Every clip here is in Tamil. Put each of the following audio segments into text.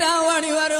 ಟಾವಣಿವರು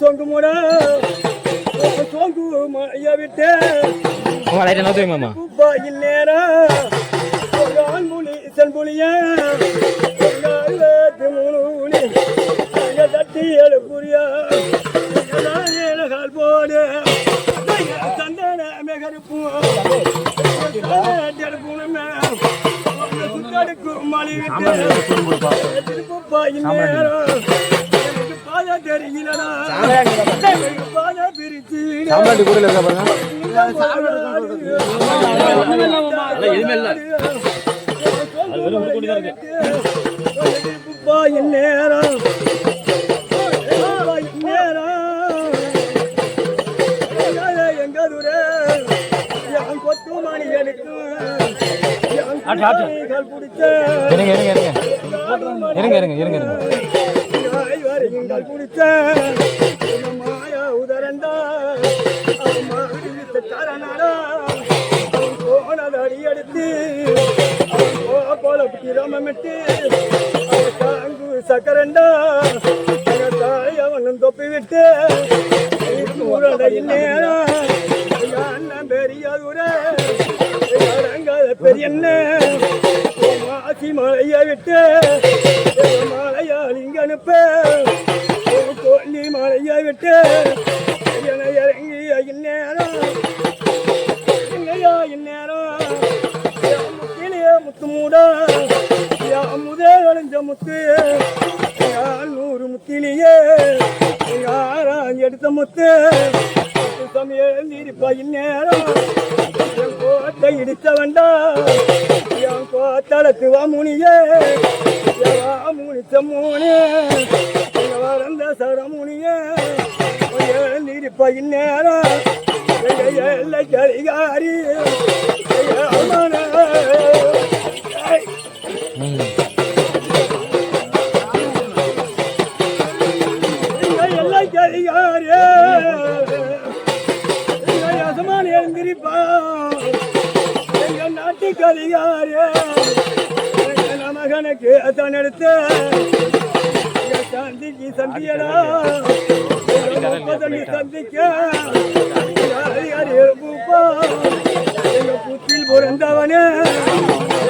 சொங்கு மூட. சொங்கு மழைய விட்டு. லைட் என்ன தூங்க மாமா குப்பாயில் நேரம் ஒரு ஆண் புலி சென்புலிய மூணு புலி தட்டி ஏழு புரியா கால் போடு. சந்தன மெகருப்பு. சாம்ராட்டி கூட இருக்கா பாருங்க. இருங்க இருங்க இருங்க. இருங்க இருங்க இருங்க சக்கரண்டா. தாய் அவனும் தொப்பி விட்டு நேரம் எங்க அண்ணன் பெரிய துர பெரிய மாசி மலையை விட்டு மலையால் இங்க அனுப்ப கொல்லி மலையை விட்டு என இறங்கி இந்நேரம். எங்கய்யா இந்நேரம்? முத்திலேயே முத்து மூடா. முதே அழிஞ்ச முத்து. நூறு முத்திலேயே? ஆறாஞ்சு எடுத்த முத்து? சமையல் இருப்பையில் நேரம். என் கோட்டை இடிச்ச என் கோத்தளத்து வாமுனியே. என் வாமுனி வளர்ந்த சரமுனியே. இருப்பையில் நேரம். எல்லை கரிகாரி எல்லை கரிகாரியே நாட்டு மகனுக்கு தான் எடுத்து. சந்திக்கு சந்தியடா. சந்திக்க. எங்க புத்தில் பிறந்தவனே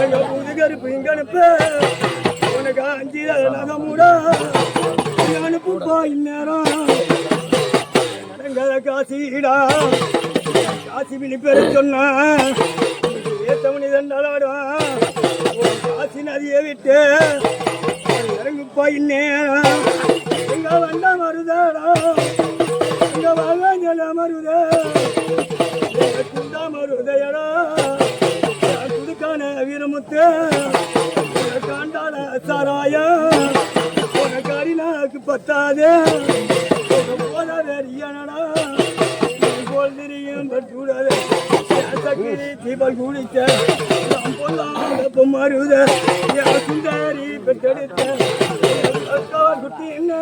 எங்க புது கருப்பு இங்க அனுப்பு. உனக்கு அஞ்சு நகமுடா. அனுப்புப்பா இந்நேரம். காசிடா. காசி பிடி பேர சொன்ன. ஏத்தமணி தண்டாளாடும் காசி நதியை விட்டு இறங்குப்பா இன்னேரம் எங்க வந்த மருதாடா? எங்க வாங்க மருதே? எங்க குண்டா மருதையடா? குடுக்கான வீரமுத்து? காண்டாட சாராயா? உனக்கு அரிநாக்கு பத்தாதே. போத வெறியனடா. போல் தெரியும் பட்டுடதே சக்கிரி தீபல் குடித்த பொல்லாத மருத சுந்தரி பெற்றெடுத்த குட்டி என்ன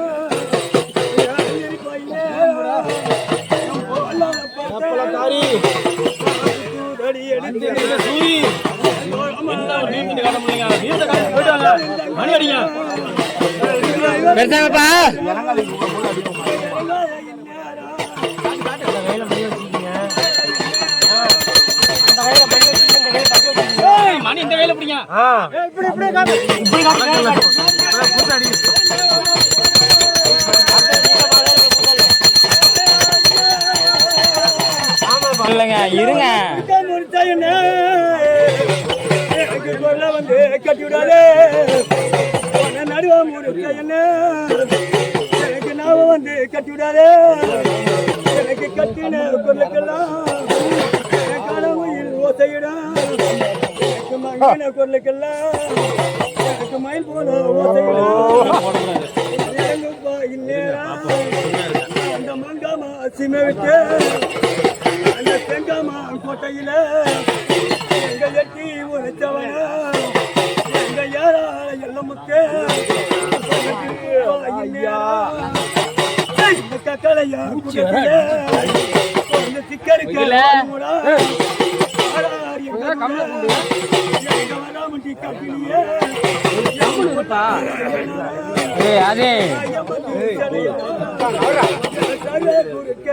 மணி இல்லைங்க இருங்க. எனக்கு வந்து கட்டி விடாதே. நடுவ முறுக்க என்ன? வந்து கட்டி விடாதே. எனக்கு கட்டின பொருளுக்கெல்லாம் பொருளுக்கெல்லாம் எனக்கு மயில் போல இல்லையா அந்த மங்காமா சிமை விட்டு அந்த செங்காமா கோட்டையில எங்க எட்டி உரைச்சவன எங்க யாரால எல்லாம் முத்து ஐயா. இந்த சிக்கருக்கு எங்க வராமட்டி கட்டிலியே ஏய் அதே வீட்டு கண்ணை மூடிட்டு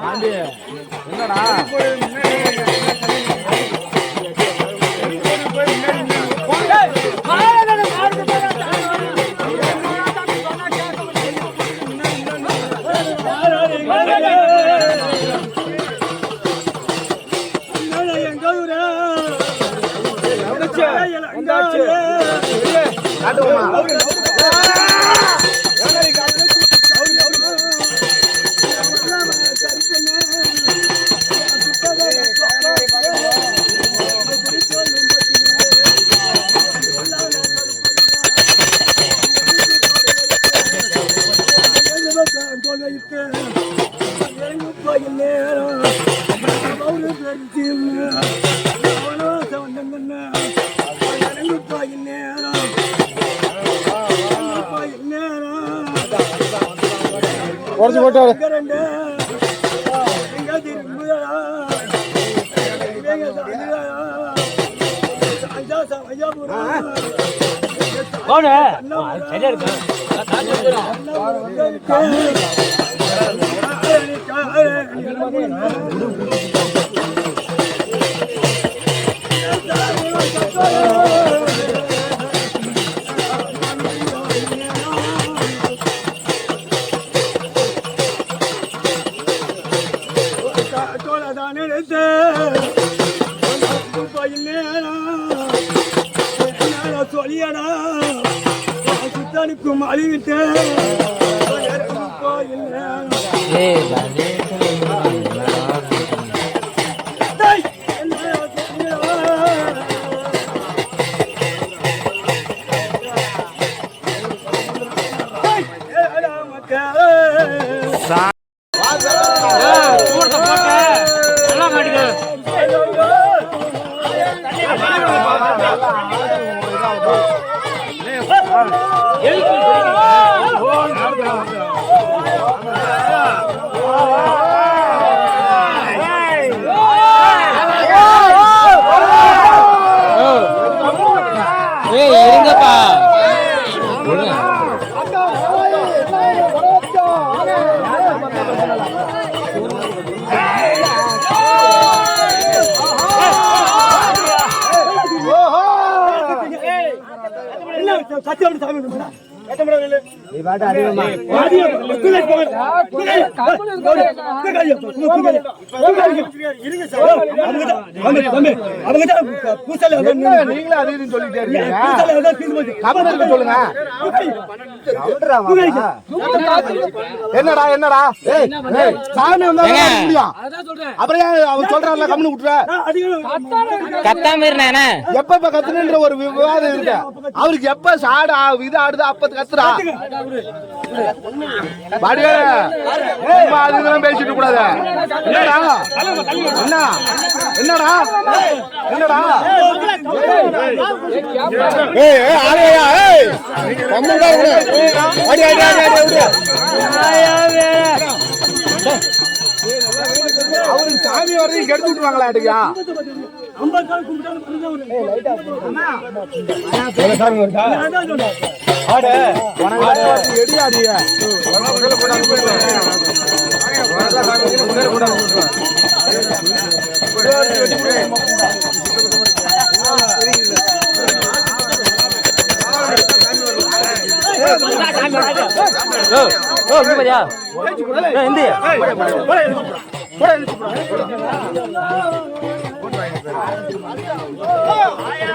பாண்டி என்னடா? காட்டுவோமா போனு சரியா இருக்கு. சொல்லியடா சுத்தானுக்கும் அழிவிட்டு ஏய் பாண்டி சத்தியம் சாமி நீங்களே என்னடா என்னடா சாமி அப்புறம் அவன் சொல்றான்ல கம்முனு விட்டுற கத்தாம இருந்தானே. எப்ப ஒரு விவாதம் இருக்கு. அவருக்கு எப்ப சாடு ஆ- இது ஆடுது அப்ப கத்துறா. அதுதான் பேசிட்டு கூடாது. என்னடா? என்ன? என்னடா? என்னடா? ஏய் ஏய் ஆரையா ஏய். கம்முடா விடு அவரு சாமி வரையும் கெடுத்து விட்டுருவாங்களா எடுக்கா ஐம்பது கால் கும்பிட்டாலும் இந்தியா ஆயா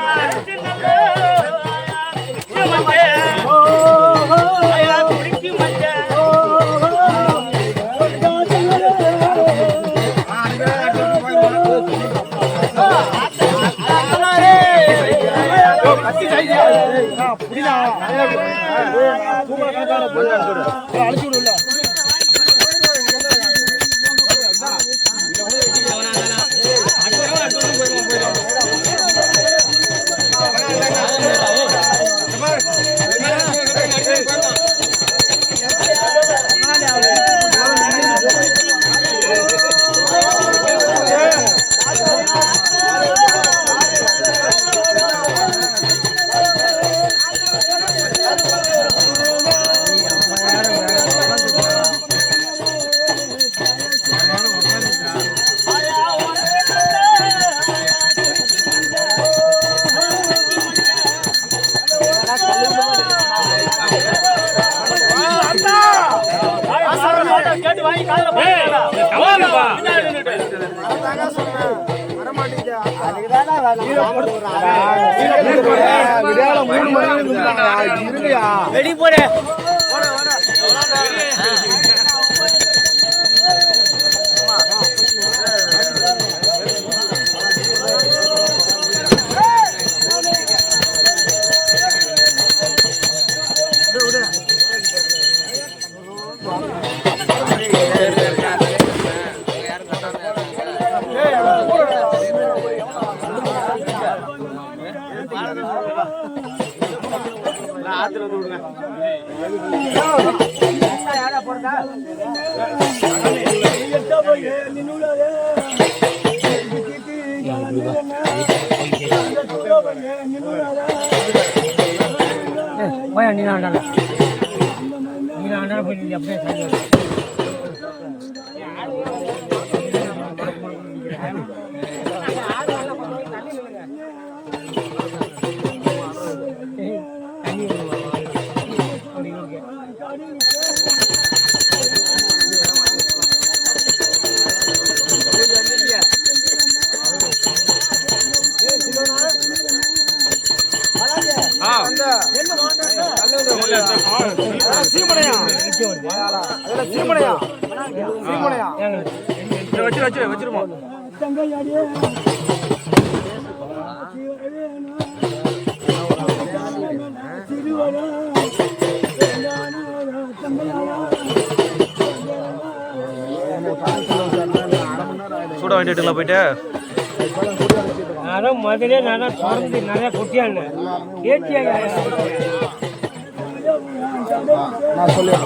நீ நான் நீ நான் அப்படியே சீமனையா சீமனையா சீமனையா வச்சிரு வச்சிரு வச்சிருமா பாயிண்ட் எட்டுங்களா போயிட்டு? அதான் முதலே நல்லா திறந்து நல்லா கொட்டியாங்க. நான் சொல்லுவேன்.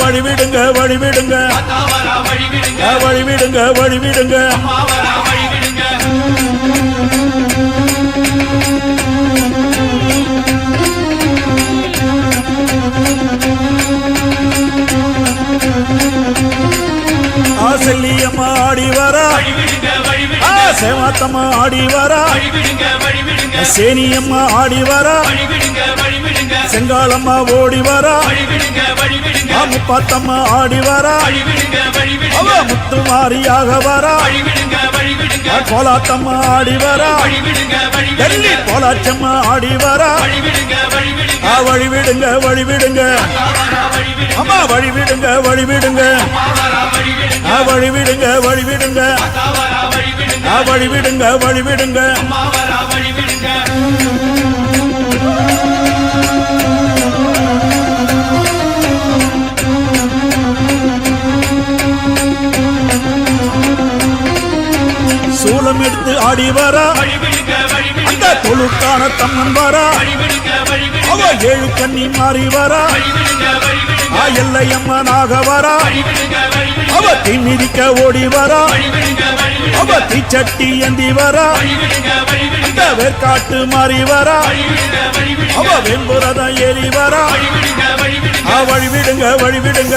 வழிவிடுங்க. வழிவிடுங்க வழிவிடுங்க. வழிவிடுங்க. ஆசல்லியம்மா ஆடி வரா. சேவாத்தம்மா ஆடி வரா. சேனியம்மா ஆடி வரா. செங்காலம்மா ஓடி வரா. முப்பாத்தம்மா ஆடி வரா. அவ முத்து மாரியாக வரா கோலாத்தம்மா ஆடி வரா. டெல்லி கோலாச்சம்மா ஆடி வரா. வழிவிடுங்க வழிவிடுங்க. அம்மா வழிவிடுங்க. வழிவிடுங்க வழிவிடுங்க. வழிவிடுங்க. வழிவிடுங்க வழிவிடுங்க. சூலம் எடுத்து ஆடி வரா. அந்த தொழுக்கான தம்மன் வரா. அவ ஏழு கண்ணி மாறி வரா. எல்லையம்மனாக வரா. அவ திமிதிக்க ஓடி வரா. அவ தீச்சட்டி ஏந்தி வரா. அந்த வேர்க்காட்டு மாறி வரா. அவ வெண்புரதம் ஏறி வரா. வழிவிடுங்க வழிவிடுங்க.